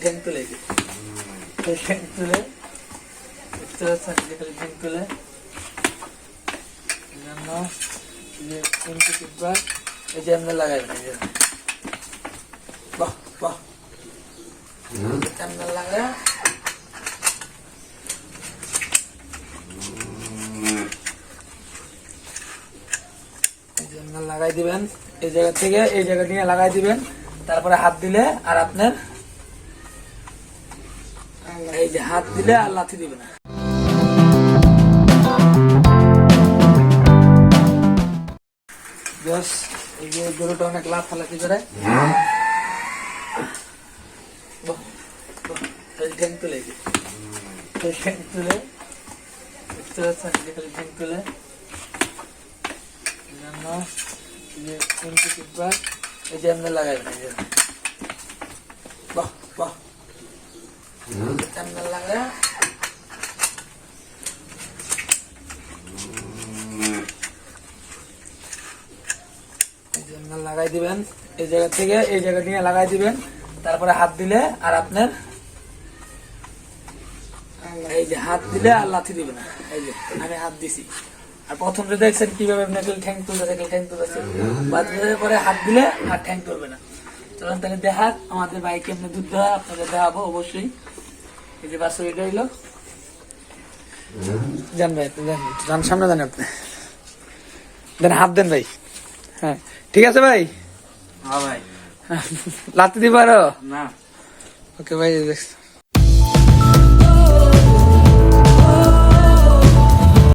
ঠ্যাং তুলে ঠ্যাং তুলে পারছেন এই যে খালি ঠ্যাং তুলে। এই যে এমনি লাগাইবেন বাহ বাহ। এমনি লাগাই। দিবেন এই জায়গা থেকে এই জায়গা থেকে লাগাই দিবেন। তারপরে হাত দিলে আর আপনার এই যে হাত দিলে আর লাথি দিবে না। এই যে গরুটা অনেক লাফালাফি করে। ঠ্যাং তুলে ঠ্যাং তুলে ঠ্যাং তুলে। জন্য তিনটে টিপবার। এই যে এমনি লাগাইবেন বাহ বাহ। এমনি লাগাই। দিবেন। এই জায়গা থেকে এই জায়গা থেকে লাগাই দিবেন। তারপরে হাত দিলে আর আপনার এই যে হাত দিলে আর লাথি দিবে না। এই যে আমি হাত দিছি। আর প্রথম যে দেখছেন কীভাবে আপনাকে ঠ্যাং তুলতে ঠ্যাং তুলেছে বাদ পরে হাত দিলে আর ঠ্যাং তুলবে না। চলুন তাহলে দেখাক আমাদের বাইকে এমনি দুধ দেওয়া আপনাদের দেখাবো অবশ্যই। এই যে বাস এটা হইল। যান ভাই যান সামনে যান আপনি। দেন হাত দেন ভাই। হ্যাঁ ঠিক আছে ভাই? হ্যাঁ ভাই। লাথি দিবারও না। ওকে ভাই দেখছ।